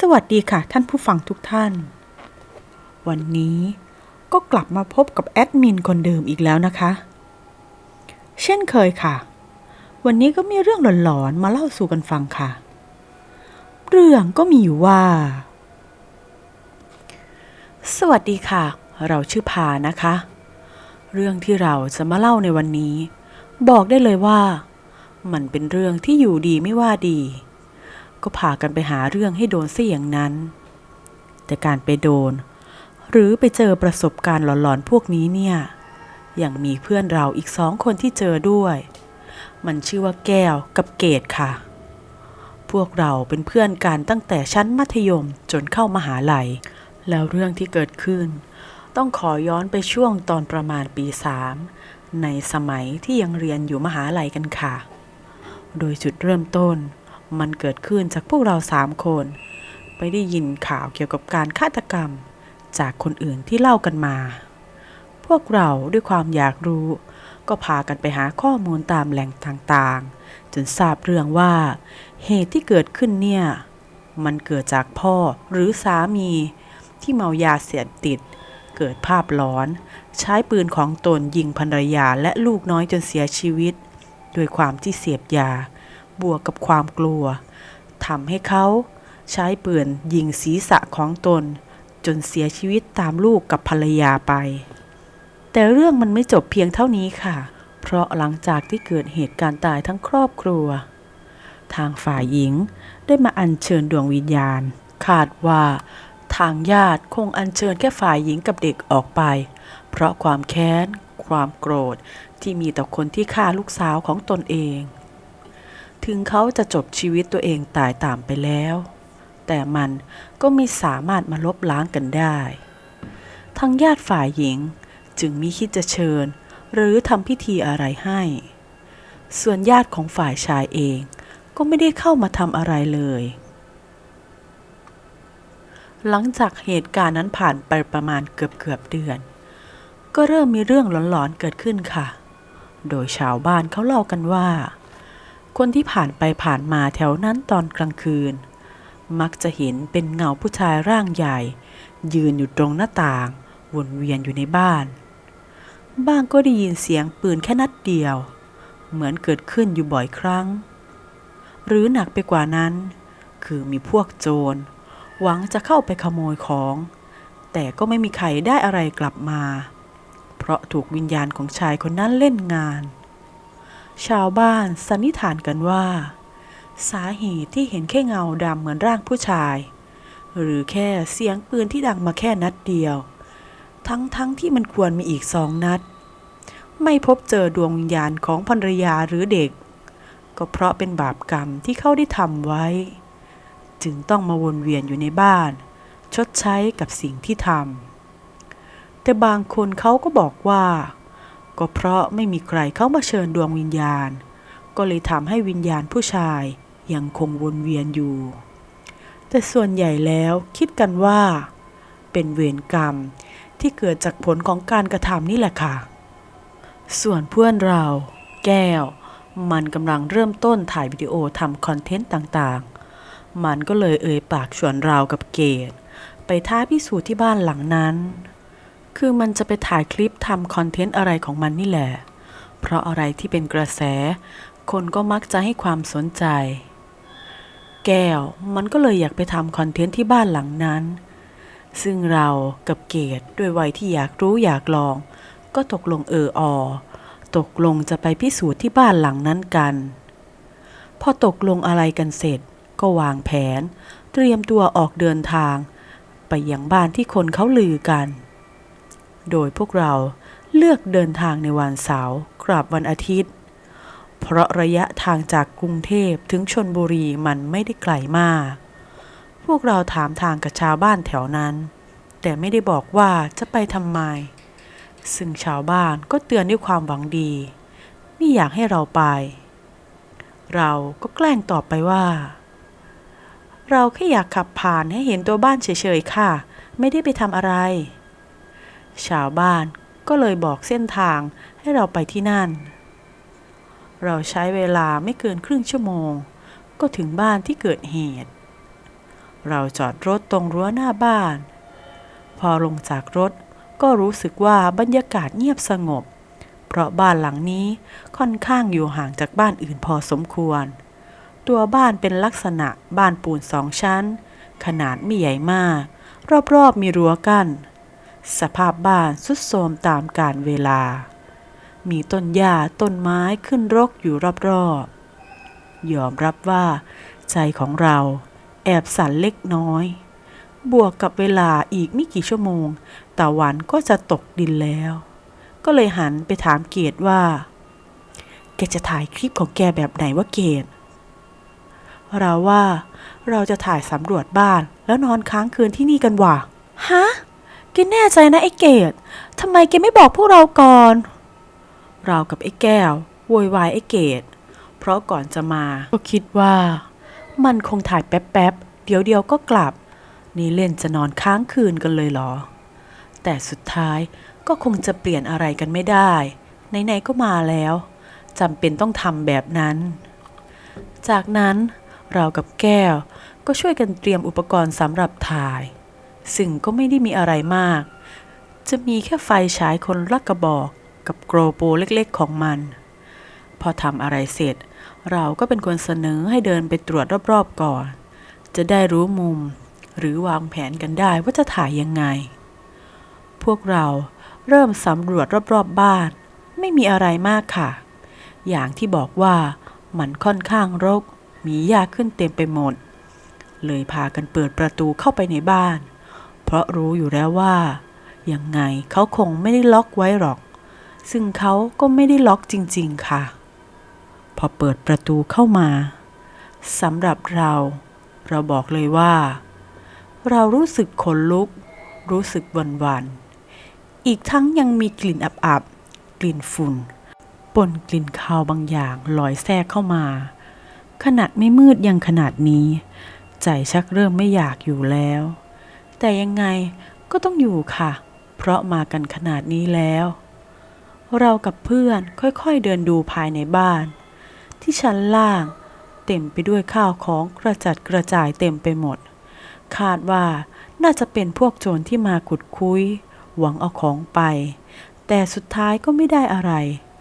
สวัสดีค่ะท่านผู้ฟังทุกท่าน วันนี้ก็กลับมาพบกับแอดมินคนเดิมอีกแล้วนะคะ เช่นเคยค่ะ วันนี้ก็มีเรื่องหลอนๆมาเล่าสู่กันฟังค่ะ เรื่องก็มีอยู่ว่า สวัสดีค่ะ เราชื่อพานะคะ เรื่องที่เราจะมาเล่าในวันนี้ บอกได้เลยว่า มันเป็นเรื่องที่อยู่ดีไม่ว่าดี ก็พากันไปหาเรื่องให้โดนซะอย่างนั้น แต่การไปโดน หรือไปเจอประสบการณ์หลอนๆพวกนี้เนี่ยยังมีเพื่อนเราอีกสองคนที่เจอด้วย มันชื่อว่าแก้วกับเกดค่ะ พวกเราเป็นเพื่อนกันตั้งแต่ชั้นมัธยมจนเข้ามหาลัย แล้วเรื่องที่เกิดขึ้น ต้องขอย้อนไปช่วงตอนประมาณปีสามในสมัยที่ยังเรียนอยู่มหาลัยกันค่ะ โดยจุดเริ่มต้น มันเกิดขึ้นจากพวกเราสามคน ไปได้ยินข่าวเกี่ยวกับการฆาตกรรม จากคนอื่นที่เล่ากันมา พวกเราด้วยความอยากรู้ ก็พากันไปหาข้อมูลตามแหล่งต่างๆ จนทราบเรื่องว่า เหตุที่เกิดขึ้นเนี่ย มันเกิดจากพ่อหรือสามีที่เมายาเสพติด เกิดภาพหลอน ใช้ปืนของตนยิงภรรยาและลูกน้อยจนเสียชีวิต ด้วยความที่เสพยา บวกกับความกลัวทำให้เขาใช้ปืนยิงศีรษะของตน จนเสียชีวิตตามลูกกับภรรยาไป แต่เรื่องมันไม่จบเพียงเท่านี้ค่ะ เพราะหลังจากที่เกิดเหตุการณ์ตายทั้งครอบครัว ทางฝ่ายหญิงได้มาอัญเชิญดวงวิญญาณ คาดว่าทางญาติคงอัญเชิญแค่ฝ่ายหญิงกับเด็กออกไป เพราะความแค้น ความโกรธที่มีต่อคนที่ฆ่าลูกสาวของตนเอง ถึงเขาจะจบชีวิตตัวเองตายตามไปแล้ว แต่มันก็ไม่สามารถมาลบล้างกันได้ทางญาติฝ่ายหญิงจึงมิคิดจะเชิญ หรือทำพิธีอะไรให้ ส่วนญาติของฝ่ายชายเองก็ไม่ได้เข้ามาทำอะไรเลย หลังจากเหตุการณ์นั้นผ่านไปประมาณเกือบเกือบเดือน ก็เริ่มมีเรื่องหลอนๆเกิดขึ้นค่ะ โดยชาวบ้านเขาเล่ากันว่า คนที่ผ่านไปผ่านมาแถวนั้นตอนกลางคืน มักจะเห็นเป็นเงาผู้ชายร่างใหญ่ ยืนอยู่ตรงหน้าต่าง วนเวียนอยู่ในบ้าน บ้างก็ได้ยินเสียงปืนแค่นัดเดียว เหมือนเกิดขึ้นอยู่บ่อยครั้ง หรือหนักไปกว่านั้น คือมีพวกโจร หวังจะเข้าไปขโมยของ แต่ก็ไม่มีใครได้อะไรกลับมา เพราะถูกวิญญาณของชายคนนั้นเล่นงาน ชาวบ้านสันนิษฐานกันว่า สาเหตุที่เห็นแค่เงาดำเหมือนร่างผู้ชาย หรือแค่เสียงปืนที่ดังมาแค่นัดเดียว ทั้งๆทที่มันควรมีอีกสองนัด ไม่พบเจอดวงวิญญาณของภรรยาหรือเด็ก ก็เพราะเป็นบาปกรรมที่เขาได้ทำไว้ จึงต้องมาวนเวียนอยู่ในบ้าน ชดใช้กับสิ่งที่ทำแต่บางคนเขาก็บอกว่า ก็เพราะไม่มีใครเข้ามาเชิญดวงวิญญาณ ก็เลยทำให้วิญญาณผู้ชายยังคงวนเวียนอยู่ แต่ส่วนใหญ่แล้วคิดกันว่า เป็นเวรกรรมที่เกิดจากผลของการกระทำนี่แหละค่ะ ส่วนเพื่อนเรา แก้ว มันกำลังเริ่มต้นถ่ายวิดีโอทำคอนเทนต์ต่างๆ มันก็เลยเอ่ยปากชวนเรากับเกดไปท้าพิสูจน์ที่บ้านหลังนั้น คือมันจะไปถ่ายคลิปทำคอนเทนต์อะไรของมันนี่แหละ เพราะอะไรที่เป็นกระแส คนก็มักจะให้ความสนใจ แก้วมันก็เลยอยากไปทำคอนเทนต์ที่บ้านหลังนั้น ซึ่งเรากับเกดด้วยวัยที่อยากรู้อยากลอง ก็ตกลงเอออ ตกลงจะไปพิสูจน์ที่บ้านหลังนั้นกัน พอตกลงอะไรกันเสร็จ ก็วางแผน เตรียมตัวออกเดินทาง ไปยังบ้านที่คนเขาลือกัน โดยพวกเราเลือกเดินทางในวันเสาร์กลับวันอาทิตย์ เพราะระยะทางจากกรุงเทพถึงชนบุรีมันไม่ได้ไกลมาก พวกเราถามทางกับชาวบ้านแถวนั้น แต่ไม่ได้บอกว่าจะไปทำไม ซึ่งชาวบ้านก็เตือนด้วยความหวังดี ไม่อยากให้เราไป เราก็แกล้งตอบไปว่า เราแค่อยากขับผ่านให้เห็นตัวบ้านเฉยๆค่ะ ไม่ได้ไปทำอะไร ชาวบ้านก็เลยบอกเส้นทางให้เราไปที่นั่น เราใช้เวลาไม่เกินครึ่งชั่วโมง ก็ถึงบ้านที่เกิดเหตุ เราจอดรถตรงรั้วหน้าบ้าน พอลงจากรถก็รู้สึกว่าบรรยากาศเงียบสงบ เพราะบ้านหลังนี้ค่อนข้างอยู่ห่างจากบ้านอื่นพอสมควร ตัวบ้านเป็นลักษณะบ้านปูนสองชั้น ขนาดไม่ใหญ่มาก รอบๆมีรั้วกั้น สภาพบ้านสุดโทรมตามกาลเวลา มีต้นหญ้าต้นไม้ขึ้นรกอยู่รอบๆ ยอมรับว่าใจของเราแอบสั่นเล็กน้อย บวกกับเวลาอีกไม่กี่ชั่วโมง ตะวันก็จะตกดินแล้ว ก็เลยหันไปถามเกดว่า แกจะถ่ายคลิปของแกแบบไหนวะเกดเราว่าเราจะถ่ายสำรวจบ้านแล้วนอนค้างคืนที่นี่กันว่ะ ฮะ แกแน่ใจนะไอ้เกดทำไมแกไม่บอกพวกเราก่อน เรากับไอ้แก้วโวยวายไอ้เกดเพราะก่อนจะมา ก็คิดว่า มันคงถ่ายแป๊บๆ เดี๋ยวเดียวก็กลับ นี่เล่นจะนอนค้างคืนกันเลยเหรอ แต่สุดท้ายก็คงจะเปลี่ยนอะไรกันไม่ได้ ไหนๆก็มาแล้วจำเป็นต้องทำแบบนั้น จากนั้นเรากับแก้วก็ช่วยกันเตรียมอุปกรณ์สำหรับถ่าย ซึ่งก็ไม่ได้มีอะไรมาก จะมีแค่ไฟฉายคนละกระบอกกับโกรโปเล็กๆของมัน พอทำอะไรเสร็จ เราก็เป็นคนเสนอให้เดินไปตรวจรอบๆก่อน จะได้รู้มุม หรือวางแผนกันได้ว่าจะถ่ายยังไง พวกเราเริ่มสำรวจรอบๆบ้าน ไม่มีอะไรมากค่ะ อย่างที่บอกว่ามันค่อนข้างรก มีหญ้าขึ้นเต็มไปหมด เลยพากันเปิดประตูเข้าไปในบ้าน ราะรู้อยู่แล้วว่า ยังไงเขาคงไม่ได้ล็อกไว้หรอก ซึ่งเขาก็ไม่ได้ล็อกจริง ๆ ค่ะ พอเปิดประตูเข้ามาสำหรับเรา เราบอกเลยว่า เรารู้สึกขนลุก รู้สึกหวันอีกทั้งยังมีกลิ่นอับๆกลิ่นฝุ่นปนกลิ่นคาวบางอย่างลอยแทรกเข้ามา ขนาดไม่มืดยังขนาดนี้ ใจชักเริ่มไม่อยากอยู่แล้ว แต่ยังไงก็ต้องอยู่ค่ะ เพราะมากันขนาดนี้แล้ว เรากับเพื่อนค่อยๆเดินดูภายในบ้าน ที่ชั้นล่าง เต็มไปด้วยข้าวของกระจัดกระจายเต็มไปหมด คาดว่าน่าจะเป็นพวกโจรที่มาขุดคุย หวังเอาของไป แต่สุดท้ายก็ไม่ได้อะไร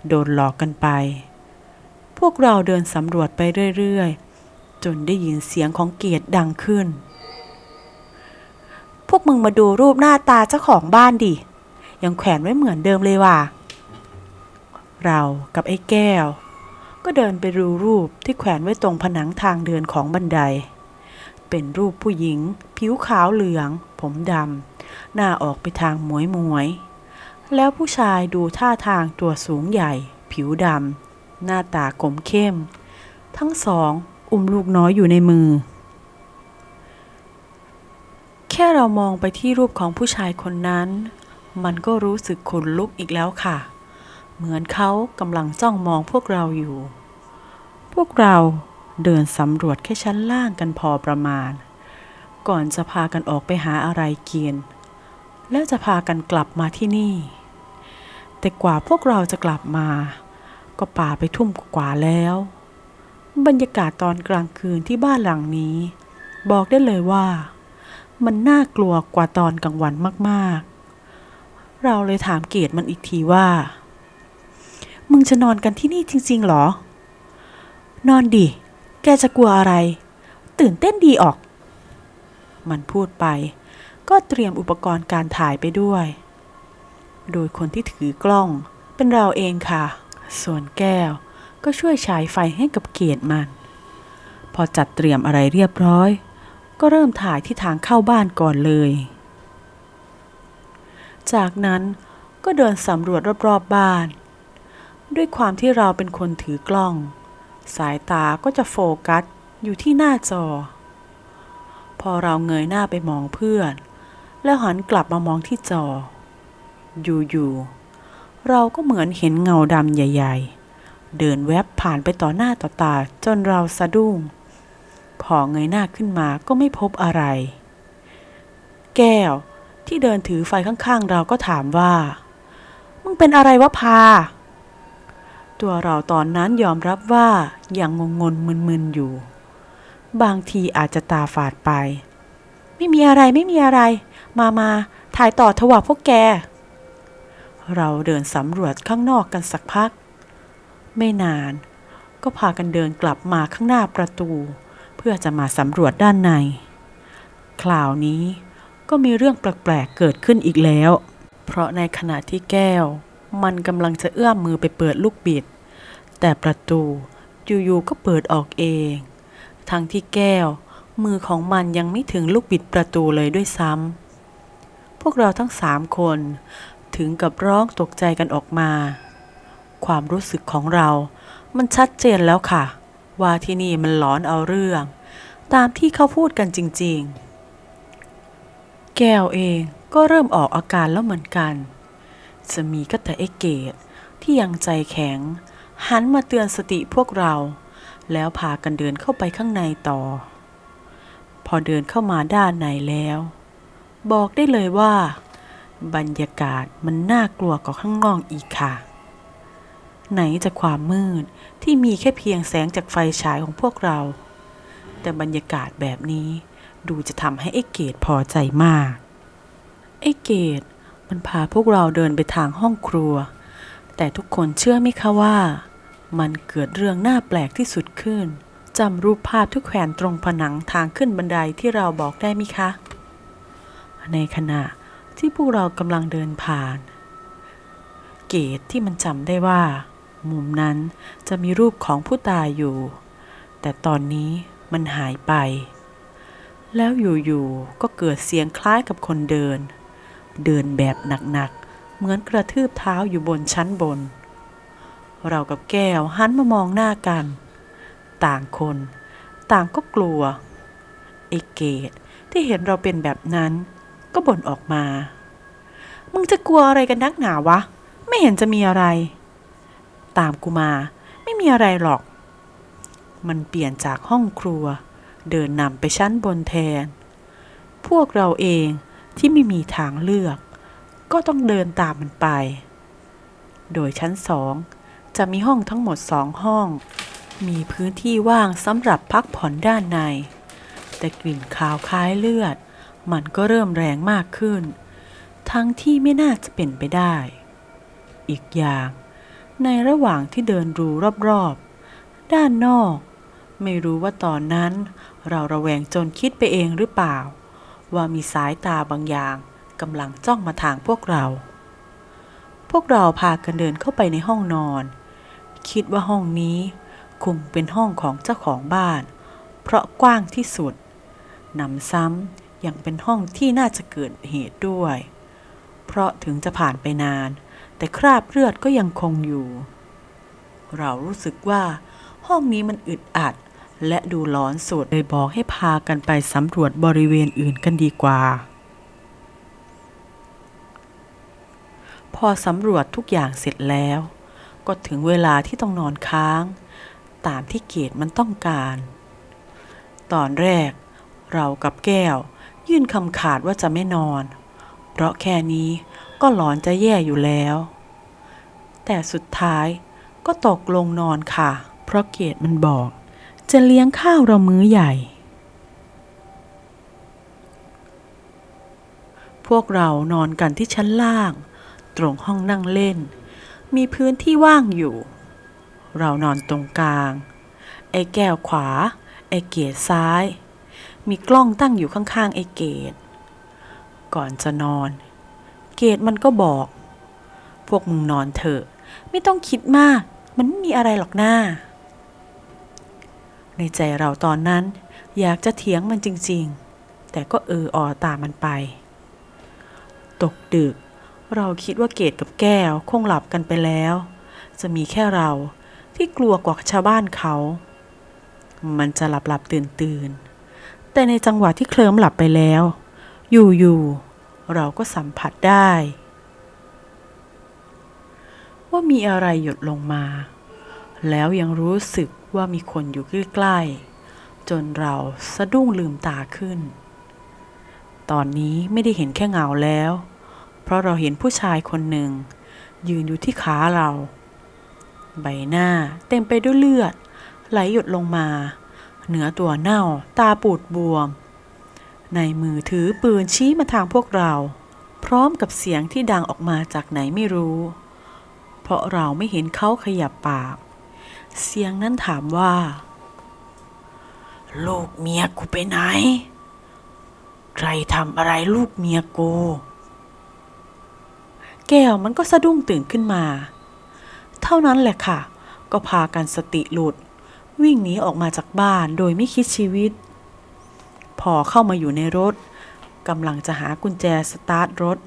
โดนหลอกกันไป พวกเราเดินสำรวจไปเรื่อยๆ จนได้ยินเสียงของเกียรติดังขึ้น พวกมึงมาดูรูปหน้าตาเจ้าของบ้านดิ ยังแขวนไว้เหมือนเดิมเลยว่ะ เรากับไอ้แก้ว ก็เดินไปดูรูปที่แขวนไว้ตรงผนังทางเดินของบันได เป็นรูปผู้หญิง ผิวขาวเหลือง ผมดำ หน้าออกไปทางหมวยหมวย แล้วผู้ชายดูท่าทางตัวสูงใหญ่ ผิวดำ หน้าตากลมเข้ม ทั้งสองอุ้มลูกน้อยอยู่ในมือ แค่เรามองไปที่รูปของผู้ชายคนนั้น มันก็รู้สึกขนลุกอีกแล้วค่ะ เหมือนเขากำลังจ้องมองพวกเราอยู่ พวกเราเดินสำรวจแค่ชั้นล่างกันพอประมาณ ก่อนจะพากันออกไปหาอะไรกิน แล้วจะพากันกลับมาที่นี่ แต่กว่าพวกเราจะกลับมา ก็ป่าไปทุ่มกว่าแล้ว บรรยากาศตอนกลางคืนที่บ้านหลังนี้ บอกได้เลยว่า มันน่ากลัวกว่าตอนกลางวันมากๆ เราเลยถามเกดมันอีกทีว่า มึงจะนอนกันที่นี่จริง ๆ หรอ นอนดิ แกจะกลัวอะไร ตื่นเต้นดีออก มันพูดไป ก็เตรียมอุปกรณ์การถ่ายไปด้วย โดยคนที่ถือกล้องเป็นเราเองค่ะ ส่วนแก้วก็ช่วยฉายไฟให้กับเกียรติมัน พอจัดเตรียมอะไรเรียบร้อย ก็เริ่มถ่ายที่ทางเข้าบ้านก่อนเลย จากนั้นก็เดินสำรวจรอบๆบ้าน ด้วยความที่เราเป็นคนถือกล้อง สายตาก็จะโฟกัสอยู่ที่หน้าจอ พอเราเงยหน้าไปมองเพื่อน แล้วหันกลับมามองที่จอ อยู่ๆเราก็เหมือนเห็นเงาดำใหญ่ ๆ เดินแวบผ่านไปต่อหน้าต่อตาจนเราสะดุ้ง พอเงยหน้าขึ้นมาก็ไม่พบอะไร แก้วที่เดินถือไฟข้างๆ เราก็ถามว่า มึงเป็นอะไรวะพา ตัวเราตอนนั้นยอมรับว่ายังงงงๆมึนๆอยู่ บางทีอาจจะตาฝาดไป ไม่มีอะไรไม่มีอะไร มามาถ่ายต่อถวะพวกแก เราเดินสำรวจข้างนอกกันสักพัก ไม่นานก็พากันเดินกลับมาข้างหน้าประตู เพื่อจะมาสำรวจด้านใน คราวนี้ก็มีเรื่องแปลกๆเกิดขึ้นอีกแล้ว เพราะในขณะที่แก้ว มันกำลังจะเอื้อมมือไปเปิดลูกบิด แต่ประตูอยู่ๆก็เปิดออกเอง ทั้งที่แก้ว มือของมันยังไม่ถึงลูกบิดประตูเลยด้วยซ้ำพวกเราทั้งสามคนถึงกับร้องตกใจกันออกมา ความรู้สึกของเรามันชัดเจนแล้วค่ะ ว่าที่นี่มันหลอนเอาเรื่อง ตามที่เขาพูดกันจริง ๆ แก้วเองก็เริ่มออกอาการแล้วเหมือนกัน จะมีก็แต่ไอ้เกดที่ยังใจแข็ง หันมาเตือนสติพวกเรา แล้วพากันเดินเข้าไปข้างในต่อ พอเดินเข้ามาด้านในแล้ว บอกได้เลยว่า บรรยากาศมันน่ากลัวกว่าข้างนอกอีกค่ะ ไหนจะความมืดที่มีแค่เพียงแสงจากไฟฉายของพวกเรา แต่บรรยากาศแบบนี้ดูจะทำให้ไอ้เกดพอใจมาก ไอ้เกดมันพาพวกเราเดินไปทางห้องครัว แต่ทุกคนเชื่อไหมคะว่า มันเกิดเรื่องน่าแปลกที่สุดขึ้นจำรูปภาพที่แขวนตรงผนังทางขึ้นบันไดที่เราบอกได้ไหมคะ ในขณะที่พวกเรากำลังเดินผ่าน เกตที่มันจำได้ว่า มุมนั้นจะมีรูปของผู้ตายอยู่ แต่ตอนนี้มันหายไป แล้วอยู่ๆก็เกิดเสียงคล้ายกับคนเดิน เดินแบบหนักๆ เหมือนกระทืบเท้าอยู่บนชั้นบน เรากับแก้วหันมามองหน้ากัน ต่างคน ต่างก็กลัวไอ้เกตที่เห็นเราเป็นแบบนั้นก็บ่นออกมา มึงจะกลัวอะไรกันนักหนาวะ ไม่เห็นจะมีอะไร ตามกูมา ไม่มีอะไรหรอก มันเปลี่ยนจากห้องครัว เดินนำไปชั้นบนแทน พวกเราเองที่ไม่มีทางเลือก ก็ต้องเดินตามมันไป โดยชั้นสองจะมีห้องทั้งหมดสองห้อง มีพื้นที่ว่างสำหรับพักผ่อนด้านใน แต่กลิ่นคาวคล้ายเลือด มันก็เริ่มแรงมากขึ้น ทั้งที่ไม่น่าจะเป็นไปได้ อีกอย่าง ในระหว่างที่เดินรูรอบๆ ด้านนอก ไม่รู้ว่าตอนนั้น เราระแวงจนคิดไปเองหรือเปล่า ว่ามีสายตาบางอย่างกำลังจ้องมาทางพวกเรา พวกเราพากันเดินเข้าไปในห้องนอน คิดว่าห้องนี้คงเป็นห้องของเจ้าของบ้าน เพราะกว้างที่สุดนำซ้ำยังเป็นห้องที่น่าจะเกิดเหตุด้วย เพราะถึงจะผ่านไปนาน แต่คราบเลือดก็ยังคงอยู่ เรารู้สึกว่าห้องนี้มันอึดอัด และดูร้อนสุดเลยบอกให้พากันไปสำรวจบริเวณอื่นกันดีกว่า พอสำรวจทุกอย่างเสร็จแล้ว ก็ถึงเวลาที่ต้องนอนค้าง ตามที่เกตมันต้องการ ตอนแรก เรากับแก้ว ยื่นคำขาดว่าจะไม่นอน เพราะแค่นี้ ก็หลอนจะแย่อยู่แล้ว แต่สุดท้ายก็ตกลงนอนค่ะ เพราะเกตมันบอก จะเลี้ยงข้าวเรามื้อใหญ่ พวกเรานอนกันที่ชั้นล่าง ตรงห้องนั่งเล่น มีพื้นที่ว่างอยู่ เรานอนตรงกลาง ไอ้แก้วขวา ไอ้เกตซ้าย มีกล้องตั้งอยู่ข้างๆไอ้เกตก่อนจะนอน เกตมันก็บอก พวกมึงนอนเถอะ ไม่ต้องคิดมาก มันไม่มีอะไรหรอกหน้า ในใจเราตอนนั้น อยากจะเถียงมันจริง ๆ แต่ก็เออออตามมันไป ตกดึก เราคิดว่าเกดกับแก้วคงหลับกันไปแล้ว จะมีแค่เราที่กลัวกว่าชาวบ้านเขา มันจะหลับหลับตื่นตื่นแต่ในจังหวะที่เคลิ้มหลับไปแล้ว อยู่ๆ เราก็สัมผัสได้ ว่ามีอะไรหยดลงมา แล้วยังรู้สึกว่ามีคนอยู่ใกล้ๆ จนเราสะดุ้งลืมตาขึ้น ตอนนี้ไม่ได้เห็นแค่เงาแล้ว เพราะเราเห็นผู้ชายคนหนึ่ง ยืนอยู่ที่ขาเรา ใบหน้าเต็มไปด้วยเลือด ไหลหยดลงมา เหนือตัวเน่า ตาปูดบวม ในมือถือปืนชี้มาทางพวกเรา พร้อมกับเสียงที่ดังออกมาจากไหนไม่รู้ เพราะเราไม่เห็นเขาขยับปาก เสียงนั้นถามว่า ลูกเมียกูไปไหน ใครทำอะไรลูกเมียกู แก้วมันก็สะดุ้งตื่นขึ้นมา เท่านั้นแหละค่ะ ก็พากันสติหลุด วิ่งหนีออกมาจากบ้านโดยไม่คิดชีวิต พอเข้ามาอยู่ในรถกำลังจะหากุญแจสตาร์ทรถ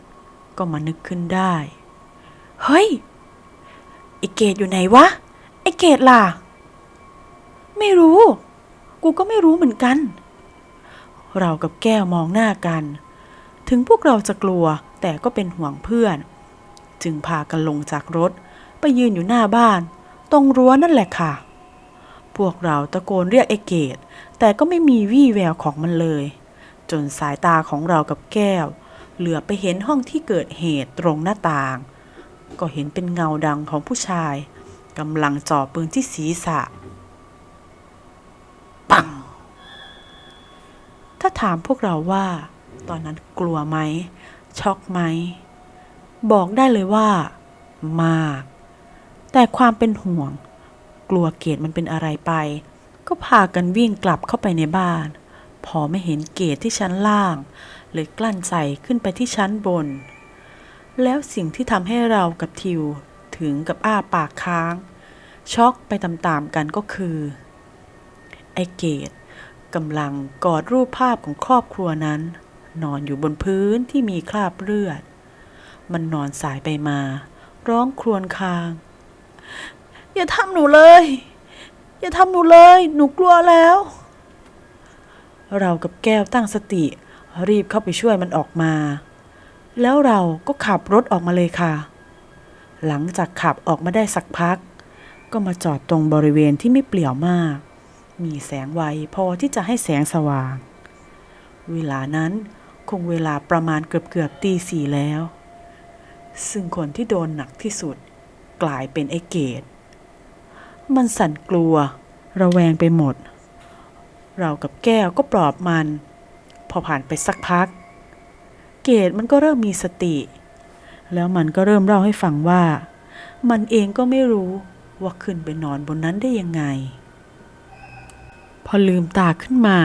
ก็มานึกขึ้นได้ เฮ้ยไอเกดอยู่ไหนวะ ไอเกดล่ะ ไม่รู้ กูก็ไม่รู้เหมือนกัน เรากับแก้วมองหน้ากัน ถึงพวกเราจะกลัวแต่ก็เป็นห่วงเพื่อน จึงพากันลงจากรถ ไปยืนอยู่หน้าบ้าน ตรงรั้วนั่นแหละค่ะ พวกเราตะโกนเรียกไอเกดแต่ก็ไม่มีวี่แววของมันเลย จนสายตาของเรากับแก้ว เหลือไปเห็นห้องที่เกิดเหตุตรงหน้าต่าง ก็เห็นเป็นเงาดำของผู้ชายกำลังจ่อปืนที่ศีรษะ ปัง ถ้าถามพวกเราว่า ตอนนั้นกลัวไหม ช็อกไหม บอกได้เลยว่า มาก แต่ความเป็นห่วง ลัวเกดมันเป็นอะไรไป ก็พากันวิ่งกลับเข้าไปในบ้าน พอไม่เห็นเกดที่ชั้นล่าง เลยกลั้นใจขึ้นไปที่ชั้นบน แล้วสิ่งที่ทำให้เรากับทิวถึงกับอ้าปากค้าง ช็อกไปตามๆกันก็คือ ไอเกดกำลังกอดรูปภาพของครอบครัวนั้น นอนอยู่บนพื้นที่มีคราบเลือด มันนอนสายไปมา ร้องครวญคราง อย่าทำหนูเลย อย่าทำหนูเลย หนูกลัวแล้ว เรากับแก้วตั้งสติ รีบเข้าไปช่วยมันออกมา แล้วเราก็ขับรถออกมาเลยค่ะ หลังจากขับออกมาได้สักพัก ก็มาจอดตรงบริเวณที่ไม่เปลี่ยวมาก มีแสงไวพอที่จะให้แสงสว่าง เวลานั้นคงเวลาประมาณเกือบเกือบตีสี่แล้ว ซึ่งคนที่โดนหนักที่สุดกลายเป็นไอ้เกด มันสั่นกลัว ระแวงไปหมด เรากับแก้วก็ปลอบมัน พอผ่านไปสักพัก เกดมันก็เริ่มมีสติ แล้วมันก็เริ่มเล่าให้ฟังว่า มันเองก็ไม่รู้ว่าขึ้นไปนอนบนนั้นได้ยังไง พอลืมตาขึ้นมา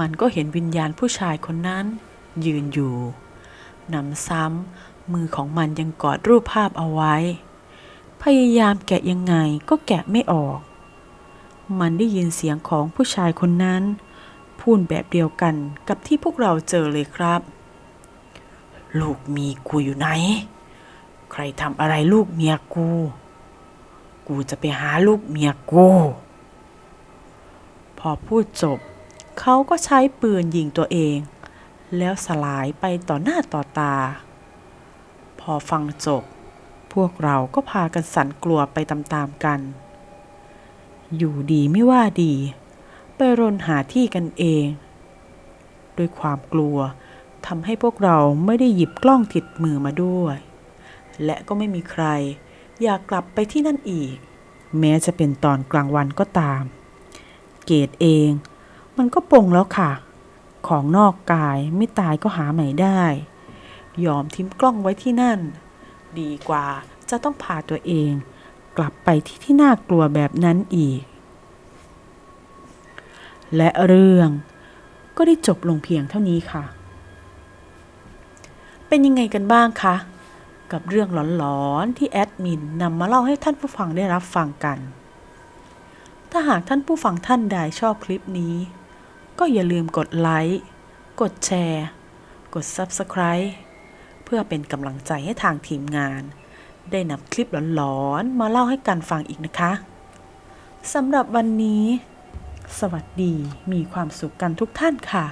มันก็เห็นวิญญาณผู้ชายคนนั้น ยืนอยู่หนำซ้ำมือของมันยังกอดรูปภาพเอาไว้ พยายามแกะยังไงก็แกะไม่ออก มันได้ยินเสียงของผู้ชายคนนั้น พูดแบบเดียวกันกับที่พวกเราเจอเลยครับ ลูกมีกูอยู่ไหน ใครทำอะไรลูกเมียกู กูจะไปหาลูกเมียกู พอพูดจบ เขาก็ใช้ปืนยิงตัวเอง แล้วสลายไปต่อหน้าต่อตา พอฟังจบ พวกเราก็พากันสั่นกลัวไปตามๆกัน อยู่ดีไม่ว่าดี ไปรนหาที่กันเอง ด้วยความกลัวทำให้พวกเราไม่ได้หยิบกล้องติดมือมาด้วย และก็ไม่มีใคร อยากกลับไปที่นั่นอีก แม้จะเป็นตอนกลางวันก็ตาม เกดเอง มันก็ปงแล้วค่ะ ของนอกกายไม่ตายก็หาใหม่ได้ ยอมทิ้งกล้องไว้ที่นั่น ดีกว่า จะต้องพาตัวเอง กลับไปที่ที่น่ากลัวแบบนั้นอีก และเรื่องก็ได้จบลงเพียงเท่านี้ค่ะ เป็นยังไงกันบ้างคะ กับเรื่องหลอนๆที่แอดมินนำมาเล่าให้ท่านผู้ฟังได้รับฟังกัน ถ้าหากท่านผู้ฟังท่านใดชอบคลิปนี้ ก็อย่าลืมกดไลค์ กดแชร์ กด Subscribe เพื่อเป็นกำลังใจให้ทางทีมงาน ได้นำคลิปหลอนๆ มาเล่าให้กันฟังอีกนะคะสำหรับวันนี้ สวัสดีมีความสุขกันทุกท่านค่ะ